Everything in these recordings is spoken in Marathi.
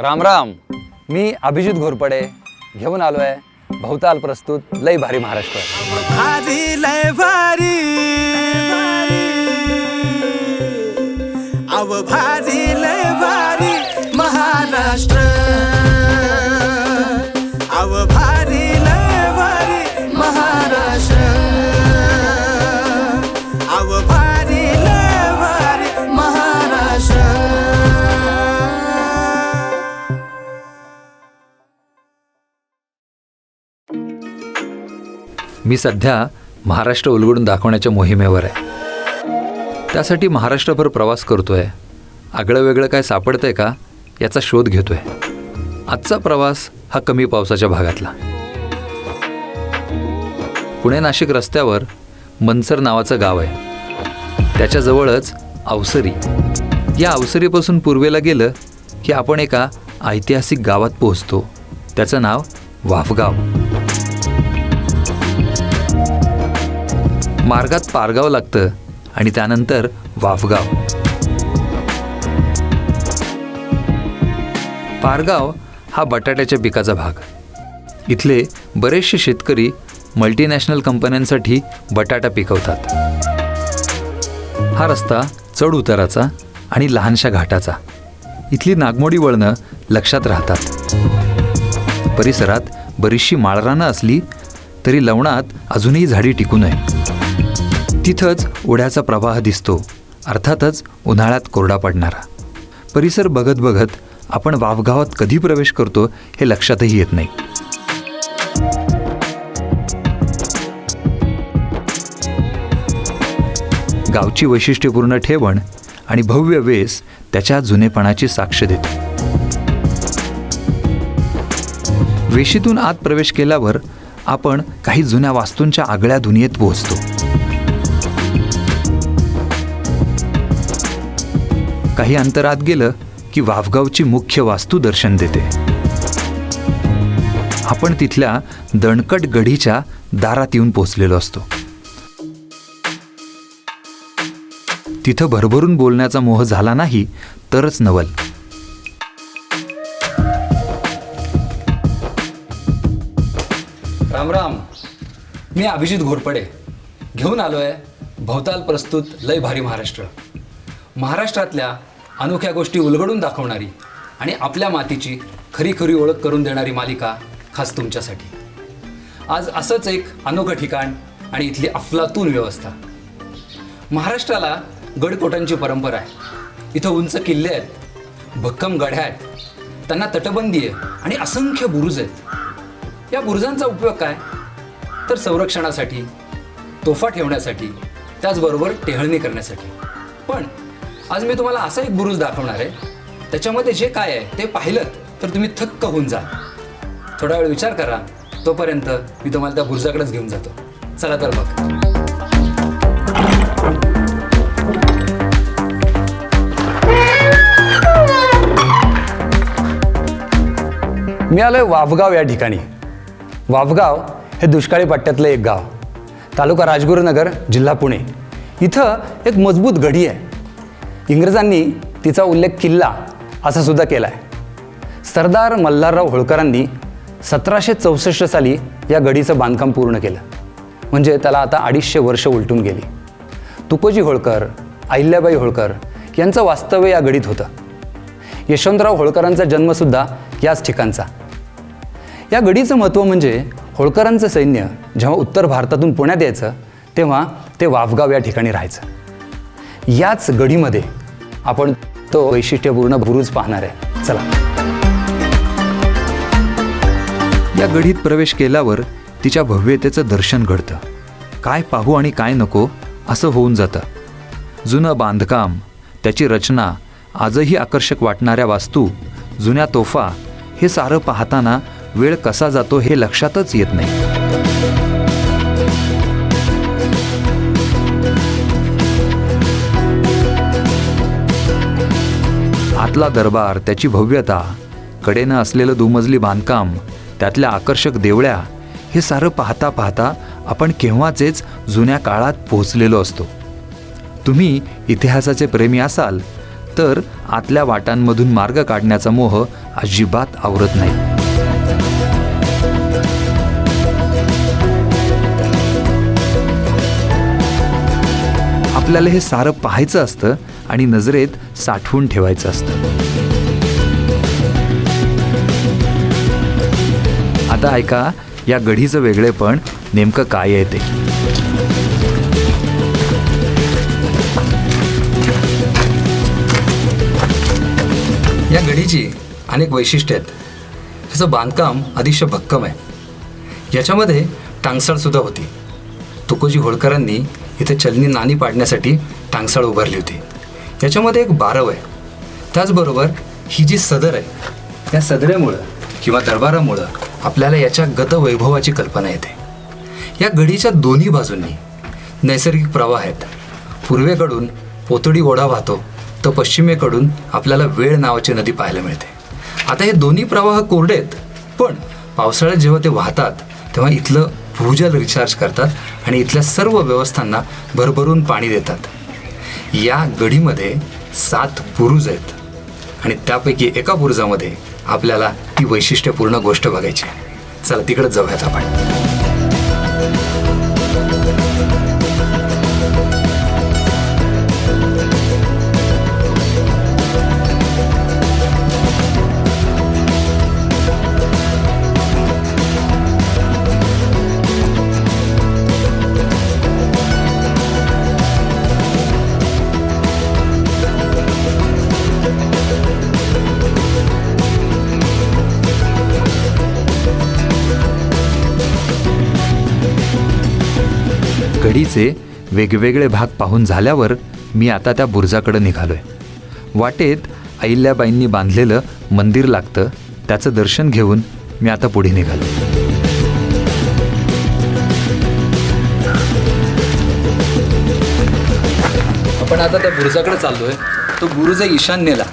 राम राम. मी अभिजित घोरपडे घेऊन आलो आहे भवताल प्रस्तुत लय भारी महाराष्ट्र. भारी लय भारी. अव भारी लय भारी महाराष्ट्र. मी सध्या महाराष्ट्र उलगडून दाखवण्याच्या मोहिमेवर आहे. त्यासाठी महाराष्ट्रभर प्रवास करतोय. आगळं वेगळं काय सापडतंय का याचा शोध घेतोय. आजचा प्रवास हा कमी पावसाच्या भागातला. पुणे नाशिक रस्त्यावर मनसर नावाचं गाव आहे. त्याच्याजवळच अवसरी या अवसरीपासून पूर्वेला गेलं की आपण एका ऐतिहासिक गावात पोहोचतो. त्याचं नाव वाफगाव. मार्गात पारगाव लागतं आणि त्यानंतर वाफगाव पारगाव हा बटाट्याच्या पिकाचा भाग. इथले बरेचसे शेतकरी मल्टीनॅशनल कंपन्यांसाठी बटाटा पिकवतात. हा रस्ता चढ उताराचा आणि लहानशा घाटाचा. इथली नागमोडी वळणं लक्षात राहतात. परिसरात बरीचशी माळरानं असली तरी लवणात अजूनही झाडी टिकून आहे तिथंच ओढ्याचा प्रवाह दिसतो. अर्थातच उन्हाळ्यात कोरडा पडणारा. परिसर बघत बघत आपण वावगावात कधी प्रवेश करतो हे लक्षातही येत नाही. गावची वैशिष्ट्यपूर्ण ठेवण आणि भव्य वेस त्याच्या जुनेपणाची साक्ष देते. वेशीतून आत प्रवेश केल्यावर आपण काही जुन्या वास्तूंच्या आगळ्या दुनियेत पोहोचतो. काही अंतरात गेलं की वाफगावची मुख्य वास्तू दर्शन देते. आपण तिथल्या दणकट गढीच्या दारात येऊन पोचलेलो असतो. तिथं भरभरून बोलण्याचा मोह झाला नाही तरच नवल. राम राम. मी अभिजित घोरपडे. घेऊन आलो आहे भवताल प्रस्तुत लय भारी महाराष्ट्र. महाराष्ट्रातल्या अनोख्या गोष्टी उलगडून दाखवणारी आणि आपल्या मातीची खरी खरी ओळख करून देणारी मालिका खास तुमच्यासाठी. आज असंच एक अनोखं ठिकाण आणि इथली अफलातून व्यवस्था. महाराष्ट्राला गडकोटांची परंपरा आहे. इथं उंच किल्ले आहेत भक्कम गढ्या आहेत त्यांना तटबंदी आहे आणि असंख्य बुरुज आहेत. या बुरुजांचा उपयोग काय? तर संरक्षणासाठी तोफा ठेवण्यासाठी त्याचबरोबर टेहळणी करण्यासाठी. पण आज मी तुम्हाला असा एक बुरुज दाखवणार आहे. त्याच्यामध्ये जे काय आहे ते पाहिलं तर तुम्ही थक्क होऊन जा. थोडा वेळ विचार करा. तोपर्यंत मी तुम्हाला त्या बुरुजाकडेच घेऊन जातो. चला तर मग. मी आलोय वाफगाव या ठिकाणी. वावगाव हे दुष्काळी पट्ट्यातलं एक गाव. तालुका राजगुरुनगर जिल्हा पुणे. इथं एक मजबूत गढी आहे. इंग्रजांनी तिचा उल्लेख किल्ला असा सुद्धा केला आहे सरदार मल्हारराव होळकरांनी सतराशे चौसष्ट साली या गडीचं बांधकाम पूर्ण केलं. म्हणजे त्याला आता अडीचशे वर्ष उलटून गेली. तुकोजी होळकर अहिल्याबाई होळकर यांचं वास्तव्य या गडीत होतं. यशवंतराव होळकरांचा जन्मसुद्धा याच ठिकाणचा. या गडीचं महत्त्व म्हणजे होळकरांचं सैन्य जेव्हा उत्तर भारतातून पुण्यात यायचं तेव्हा ते वाफगाव या ठिकाणी राहायचं. याच गडीमध्ये आपण तो वैशिष्ट्यपूर्ण बुरुज पाहणार आहे. चला. या गढीत प्रवेश केल्यावर तिच्या भव्यतेचं दर्शन घडतं. काय पाहू आणि काय नको असं होऊन जातं. जुनं बांधकाम त्याची रचना आजही आकर्षक वाटणाऱ्या वास्तू जुन्या तोफा हे सारं पाहताना वेळ कसा जातो हे लक्षातच येत नाही. आतला दरबार त्याची भव्यता कडेनं असलेलं दुमजली बांधकाम त्यातल्या आकर्षक देवळ्या हे सारं पाहता पाहता आपण केव्हाचेच जुन्या काळात पोहोचलेलो असतो. तुम्ही इतिहासाचे प्रेमी असाल तर आतल्या वाटांमधून मार्ग काढण्याचा मोह अजिबात आवरत नाही. आपल्याला हे सारं पाहायचं असतं आणि नजरेत साठवून ठेवायचं असतं. आता ऐका या गढीचं वेगळेपण नेमकं काय आहे ते. या गडीची अनेक वैशिष्ट्य आहेत. ह्याचं बांधकाम अतिशय भक्कम आहे. याच्यामध्ये टांगसाळसुद्धा होती. तुकोजी होळकरांनी इथे चलनी नाणी पाडण्यासाठी टांगसाळ उभारली होती. याच्यामध्ये एक बारव आहे. त्याचबरोबर ही जी सदर आहे त्या सदरेमुळं किंवा दरबारामुळं आपल्याला याच्या गतवैभवाची कल्पना येते. या गडीच्या दोन्ही बाजूंनी नैसर्गिक प्रवाह आहेत. पूर्वेकडून पोतडी ओढा वाहतो तर पश्चिमेकडून आपल्याला वेळ नावाची नदी पाहायला मिळते. आता हे दोन्ही प्रवाह कोरडे आहेत पण पावसाळ्यात जेव्हा ते वाहतात तेव्हा इथलं भूजल रिचार्ज करतात आणि इथल्या सर्व व्यवस्थांना भरभरून पाणी देतात. या गडीमध्ये सात बुरुज आहेत. आणि त्यापैकी एका बुरुजामध्ये आपल्याला ती वैशिष्ट्यपूर्ण गोष्ट बघायची आहे. चला तिकडे जाऊयात आपण. घडीचे वेगवेगळे भाग पाहून झाल्यावर मी आता त्या बुर्जाकडे निघालोय. वाटेत अहिल्याबाईंनी बांधलेलं मंदिर लागतं त्याचं दर्शन घेऊन मी आता पुढे निघालो. आपण आता त्या बुरुजाकडे चाललो आहे तो बुरुज आहे ईशान्येला.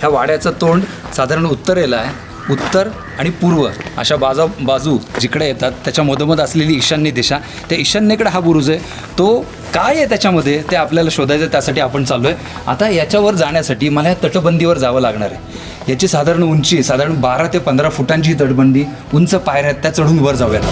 ह्या वाड्याचं तोंड साधारण उत्तरेला आहे. उत्तर आणि पूर्व अशा बाजा बाजू जिकडे येतात त्याच्या मधोमध असलेली ईशान्य दिशा त्या ईशान्येकडे हा बुरुज आहे. तो काय आहे त्याच्यामध्ये ते आपल्याला शोधायचं आहे, त्यासाठी आपण चाललो आहे आता याच्यावर जाण्यासाठी मला या तटबंदीवर जावं लागणार आहे. याची साधारण उंची साधारण बारा ते पंधरा फुटांची तटबंदी उंच पायऱ्या आहेत त्या चढून वर जाऊयात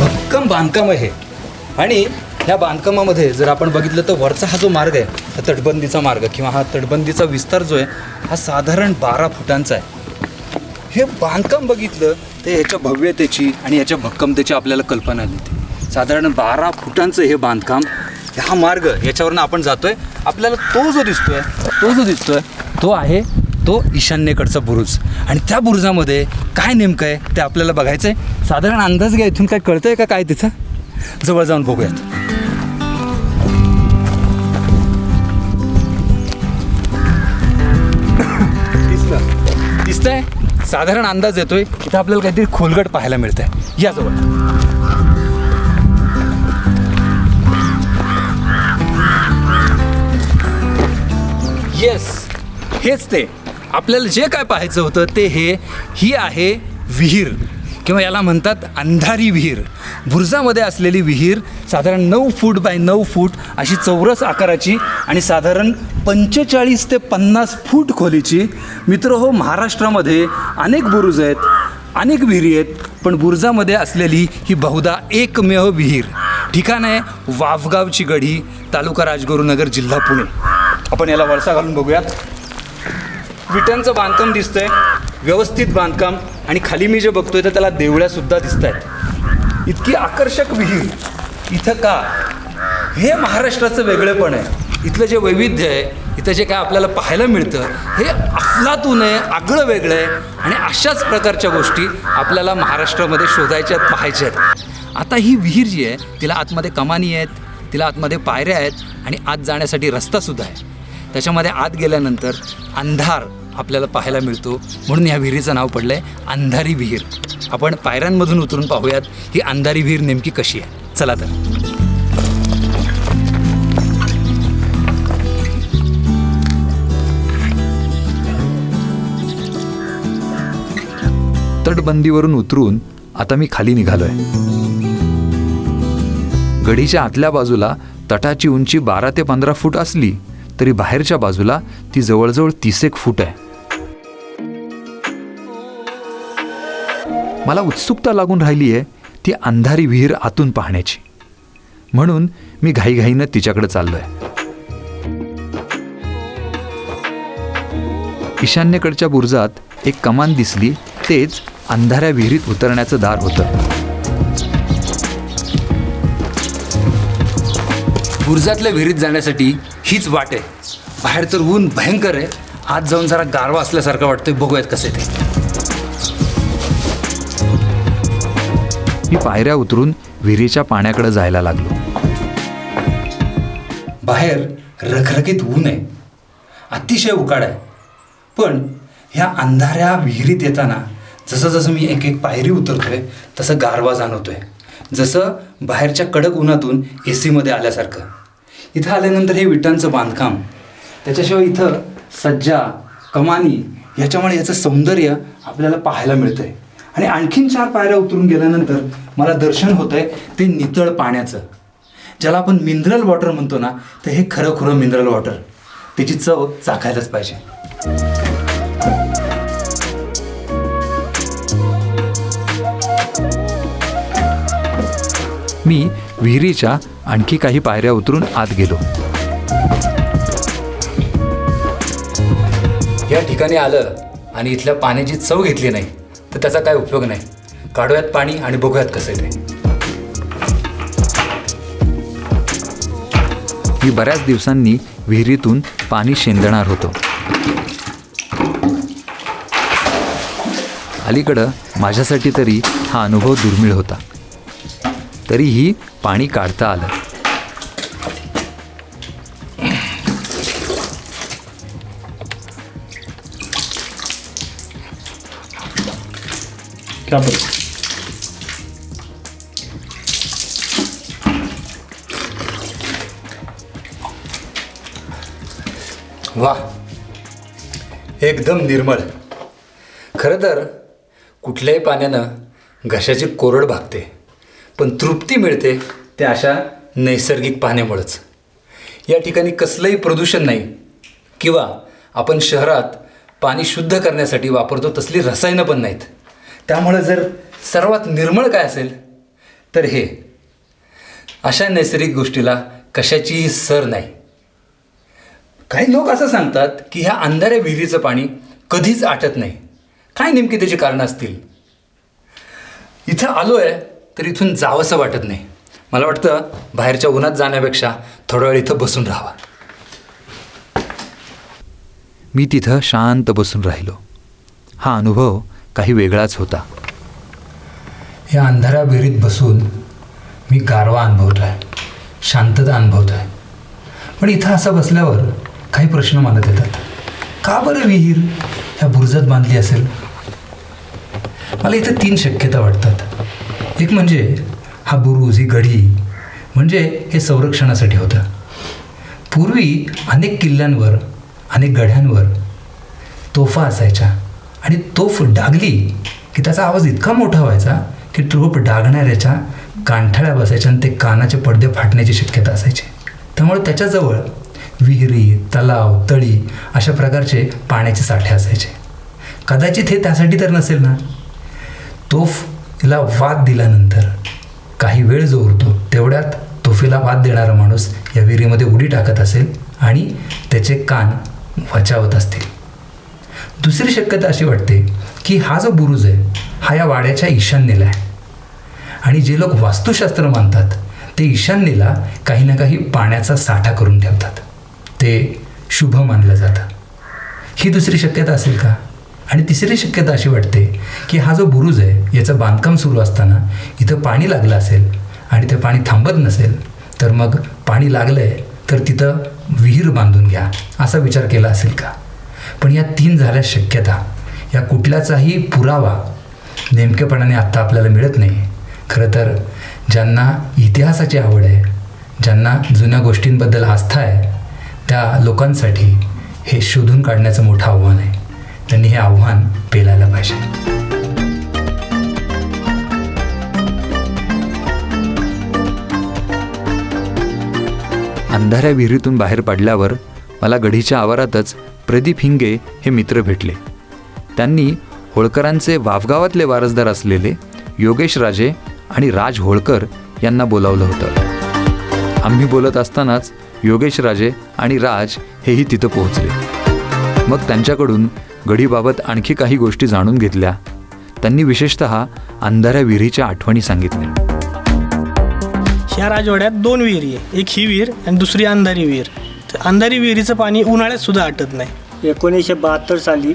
भक्कम बांधकाम आहे आणि ह्या बांधकामामध्ये जर आपण बघितलं तर वरचा हा जो मार्ग आहे हा तटबंदीचा मार्ग किंवा हा तटबंदीचा विस्तार जो आहे हा साधारण बारा फुटांचा आहे. हे बांधकाम बघितलं तर ह्याच्या भव्यतेची आणि ह्याच्या भक्कमतेची आपल्याला कल्पना देते. साधारण बारा फुटांचं हे बांधकाम हा मार्ग याच्यावरनं आपण जातोय. आपल्याला तो जो दिसतोय तो जो दिसतोय तो आहे तो ईशान्येकडचा बुरुज. आणि त्या बुरुजामध्ये काय नेमकं आहे ते आपल्याला बघायचं आहे साधारण अंदाज घ्या इथून काय कळतंय का काय तिथं? जवळ जाऊन बघूयात. दिसतंय? साधारण अंदाज येतोय. इथं आपल्याला काहीतरी खोलगट पाहायला मिळतंय. या जवळ. येस हेच ते. आपल्याला जे काय पाहायचं होतं ते हे. ही आहे विहीर. किंवा याला म्हणतात अंधारी विहीर. बुर्जामध्ये असलेली विहीर साधारण नऊ फूट बाय नऊ फूट अशी चौरस आकाराची आणि साधारण पंचेचाळीस ते पन्नास फूट खोलीची. मित्र हो महाराष्ट्रामध्ये अनेक बुरुज आहेत अनेक विहिरी आहेत पण बुर्जामध्ये असलेली ही बहुधा एकमेव विहीर. ठिकाण आहे वाफगावची गढी तालुका राजगुरुनगर जिल्हा पुणे. आपण याला वळसा घालून बघूयात. विटांचं बांधकाम दिसतंय व्यवस्थित बांधकाम. आणि खाली मी जे बघतोय तर त्याला देवळ्यासुद्धा दिसत आहेत इतकी आकर्षक विहीर. इथं का? हे महाराष्ट्राचं वेगळेपण आहे. इथलं जे वैविध्य आहे इथं जे काय आपल्याला पाहायला मिळतं हे अफलातून आहे आगळं वेगळं आहे. आणि अशाच प्रकारच्या गोष्टी आपल्याला महाराष्ट्रामध्ये शोधायच्या आहेत पाहायच्या आहेत. आता ही विहीर जी आहे तिला आतमध्ये कमानी आहेत तिला आतमध्ये पायऱ्या आहेत आणि आत जाण्यासाठी रस्तासुद्धा आहे. त्याच्यामध्ये आत गेल्यानंतर अंधार आपल्याला पाहायला मिळतो. म्हणून या विहिरीचं नाव पडलं आहे अंधारी विहीर. आपण पायऱ्यांमधून उतरून पाहूयात ही अंधारी विहीर नेमकी कशी आहे? चला तर. तटबंदीवरून उतरून आता मी खाली निघालोय. गडीच्या आतल्या बाजूला तटाची उंची बारा ते पंधरा फूट असली तरी बाहेरच्या बाजूला ती जवळजवळ तीस एक फूट आहे. मला उत्सुकता लागून राहिली आहे ती अंधारी विहीर आतून पाहण्याची. म्हणून मी घाईघाईनं तिच्याकडे चाललोय. ईशान्येकडच्या बुर्जात एक कमान दिसली तेच अंधाऱ्या विहिरीत उतरण्याचं दार होतं. बुर्जातल्या विहिरीत जाण्यासाठी हीच वाट आहे. बाहेर तर ऊन भयंकर आहे. आत जाऊन जरा गारवा असल्यासारखं वाटतंय. बघूयात कसे ते. मी पायऱ्या उतरून विहिरीच्या पाण्याकडे जायला लागलो. बाहेर रखरखीत ऊन आहे. अतिशय उकाड आहे. पण ह्या अंधाऱ्या विहिरीत येताना जसं जसं मी एक एक पायरी उतरतोय तसं गारवा जाणवतोय. जसं बाहेरच्या कडक उन्हातून ए सीमध्ये आल्यासारखं. इथं आल्यानंतर हे विटांचं बांधकाम त्याच्याशिवाय इथं सज्जा कमानी याच्यामुळे याचं सौंदर्य आपल्याला पाहायला मिळतंय. आणि आणखीन चार पायऱ्या उतरून गेल्यानंतर मला दर्शन होतंय ते नितळ पाण्याचं. ज्याला आपण मिनरल वॉटर म्हणतो ना तर हे खरं खुरं मिनरल वॉटर त्याची चव चाखायलाच पाहिजे. मी विहिरीच्या आणखी काही पायऱ्या उतरून आत गेलो. या ठिकाणी आलं आणि इथल्या पाण्याची चव घेतली नाही. तर त्याचा काय उपयोग नाही. काढूयात पाणी आणि बघूयात कसं आहे ते. मी बऱ्याच दिवसांनी विहिरीतून पाणी शेंदणार होतो. अलीकडं माझ्यासाठी तरी हा अनुभव दुर्मिळ होता. तरीही पाणी काढता आलं. वा. एकदम निर्मळ. खरं तर कुठल्याही पाण्यानं घशाची कोरड भागते पण तृप्ती मिळते ते अशा नैसर्गिक पाण्यामुळंच. या ठिकाणी कसलंही प्रदूषण नाही किंवा आपण शहरात पाणी शुद्ध करण्यासाठी वापरतो तसली रसायनं पण नाहीत. त्यामुळं जर सर्वात निर्मळ काय असेल तर हे. अशा नैसर्गिक गोष्टीला कशाचीही सर नाही. काही लोक असं सांगतात की ह्या अंधाऱ्या विहिरीचं पाणी कधीच आटत नाही. काय नेमकी त्याची कारणं असतील? इथं आलो आहे तर इथून जावंसं वाटत नाही. मला वाटतं बाहेरच्या उन्हात जाण्यापेक्षा थोडा वेळ इथं बसून राहावा. मी तिथं शांत बसून राहिलो. हा अनुभव काही वेगळाच होता. या अंधारा विहिरीत बसून मी गारवा अनुभवतो आहे शांतता अनुभवतो आहे पण इथं असं बसल्यावर काही प्रश्न मनात येतात. का बरं विहीर ह्या बुरुजात बांधली असेल? मला इथं तीन शक्यता वाटतात. एक म्हणजे हा बुरुज ही गढी म्हणजे हे संरक्षणासाठी होतं. पूर्वी अनेक किल्ल्यांवर अनेक गढ्यांवर तोफा असायच्या. आणि तोफ डागली की त्याचा आवाज इतका मोठा व्हायचा की तोफ डागणाऱ्याच्या कांठाळ्या बसायच्या आणि ते कानाचे पडदे फाटण्याची शक्यता असायची. त्यामुळे त्याच्याजवळ विहिरी तलाव तळी अशा प्रकारचे पाण्याचे साठे असायचे. कदाचित हे त्यासाठी तर नसेल ना? तोफला वाद दिल्यानंतर काही वेळ जो उरतो तेवढ्यात तोफीला वाद देणारा माणूस या विहिरीमध्ये उडी टाकत असेल आणि त्याचे कान वचावत असतील. दुसरी शक्यता अशी वाटते की हा जो बुरुज आहे हा या वाड्याच्या ईशान्येला आहे. आणि जे लोक वास्तुशास्त्र मानतात ते ईशान्येला काही ना काही पाण्याचा साठा करून ठेवतात. ते शुभ मानलं जातं. ही दुसरी शक्यता असेल का? आणि तिसरी शक्यता अशी वाटते की हा जो बुरुज आहे याचं बांधकाम सुरू असताना इथं पाणी लागलं असेल आणि ते पाणी थांबत नसेल तर मग पाणी लागलं आहे तर तिथं विहीर बांधून घ्या असा विचार केला असेल का? पण या तीन झाल्या शक्यता. या कुठल्याचाही पुरावा नेमकेपणाने आत्ता आपल्याला मिळत नाही. खरं तर ज्यांना इतिहासाची आवड आहे ज्यांना जुन्या गोष्टींबद्दल आस्था आहे त्या लोकांसाठी हे शोधून काढण्याचं मोठं आव्हान आहे. त्यांनी हे आव्हान पेलायला पाहिजे. अंधाऱ्या विहिरीतून बाहेर पडल्यावर मला गढीच्या आवारातच प्रदीप हिंगे हे मित्र भेटले. त्यांनी होळकरांचे वाफगावातले वारसदार असलेले योगेश राजे आणि राज होळकर यांना बोलावलं होतं. आम्ही बोलत असतानाच योगेश राजे आणि राज हेही तिथं पोहोचले. मग त्यांच्याकडून गढीबाबत आणखी काही गोष्टी जाणून घेतल्या. त्यांनी विशेषत अंधाऱ्या विहिरीच्या आठवणी सांगितल्या. ह्या राजवाड्यात दोन विहिरी आहे. एक ही विहीर आणि दुसरी अंधारी विहीर. तर अंधारी विहिरीचं पाणी उन्हाळ्यात सुद्धा आटत नाही. एकोणीसशे बहात्तर साली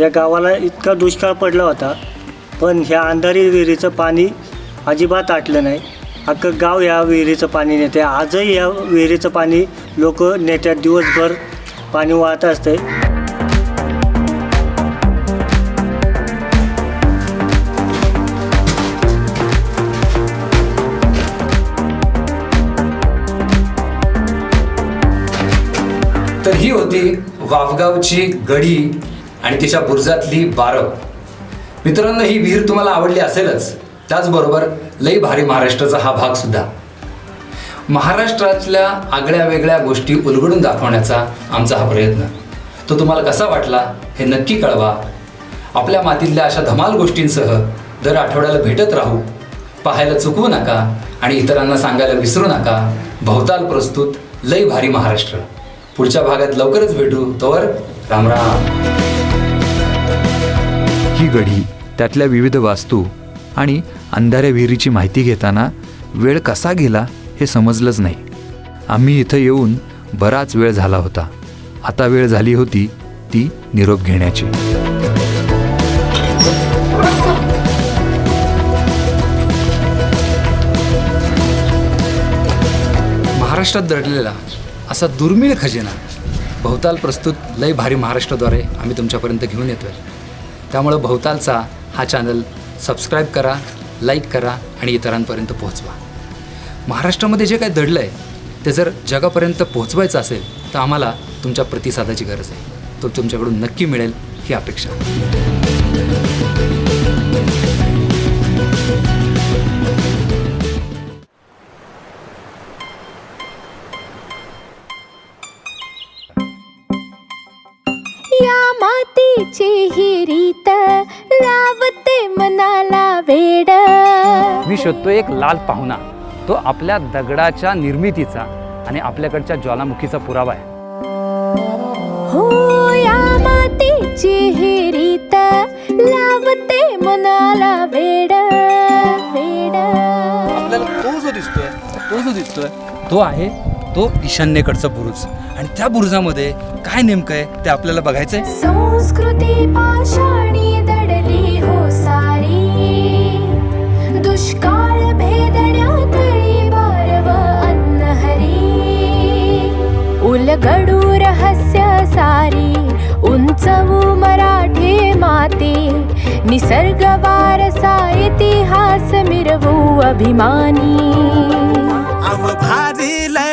या गावाला इतका दुष्काळ पडला होता पण ह्या अंधारी विहिरीचं पाणी अजिबात आटलं नाही. अख्खं गाव ह्या विहिरीचं पाणी नेते. आजही या विहिरीचं पाणी लोक नेत्यात दिवसभर पाणी वाहत असते. तर ही होती वाफगावची गडी आणि तिच्या बुर्जातली बारव मित्रांनो ही विहीर तुम्हाला आवडली असेलच. त्याचबरोबर लई भारी महाराष्ट्राचा हा भाग सुद्धा. महाराष्ट्रातल्या आगळ्या वेगळ्या गोष्टी उलगडून दाखवण्याचा आमचा हा प्रयत्न. तो तुम्हाला कसा वाटला हे नक्की कळवा. आपल्या मातीतल्या अशा धमाल गोष्टींसह दर आठवड्याला भेटत राहू. पाहायला चुकवू नका आणि इतरांना सांगायला विसरू नका. भवताल प्रस्तुत लई भारी महाराष्ट्र. पुढच्या भागात लवकरच भेटू. तोवर रामराम ही गढी त्यातल्या विविध वास्तू आणि अंधाऱ्या विहिरीची माहिती घेताना वेळ कसा गेला हे समजलंच नाही. आम्ही इथं येऊन बराच वेळ झाला होता. आता वेळ झाली होती ती निरोप घेण्याची. महाराष्ट्रात दडलेला असा दुर्मिळ खजिना भवताल प्रस्तुत लय भारी महाराष्ट्राद्वारे आम्ही तुमच्यापर्यंत घेऊन येतोय. त्यामुळं भवतालचा हा चॅनल सबस्क्राईब करा लाईक करा आणि इतरांपर्यंत पोहोचवा. महाराष्ट्रामध्ये जे काय दडलं आहे ते जर जगापर्यंत पोहोचवायचं असेल तर आम्हाला तुमच्या प्रतिसादाची गरज आहे. तो तुमच्याकडून नक्की मिळेल ही अपेक्षा. मातीची ही रीत लावते मनाला वेड. मी शोधतो एक लाल पाहुणा. तो आपल्या दगडाच्या निर्मितीचा आणि आपल्याकडच्या ज्वालामुखीचा पुरावा आहे. हो या मातीची ही रीत लावते मनाला वेड वेड. आपल्याला तो जो दिसतोय तो जो दिसतोय तो आहे तो ईशान्येकडचा बुरुज. आणि त्या बुरुजामध्ये काय नेमकं आहे ते आपल्याला बघायचंय? संस्कृती पाषाणी दडली हो सारी दुष्काळ भेदण्यातळी बारव अन्न हरी उलगडू रहस्य सारी. उंचवू मराठी माती. निसर्ग वारसा इतिहास मिरवू अभिमानी. अव भारी लय भारी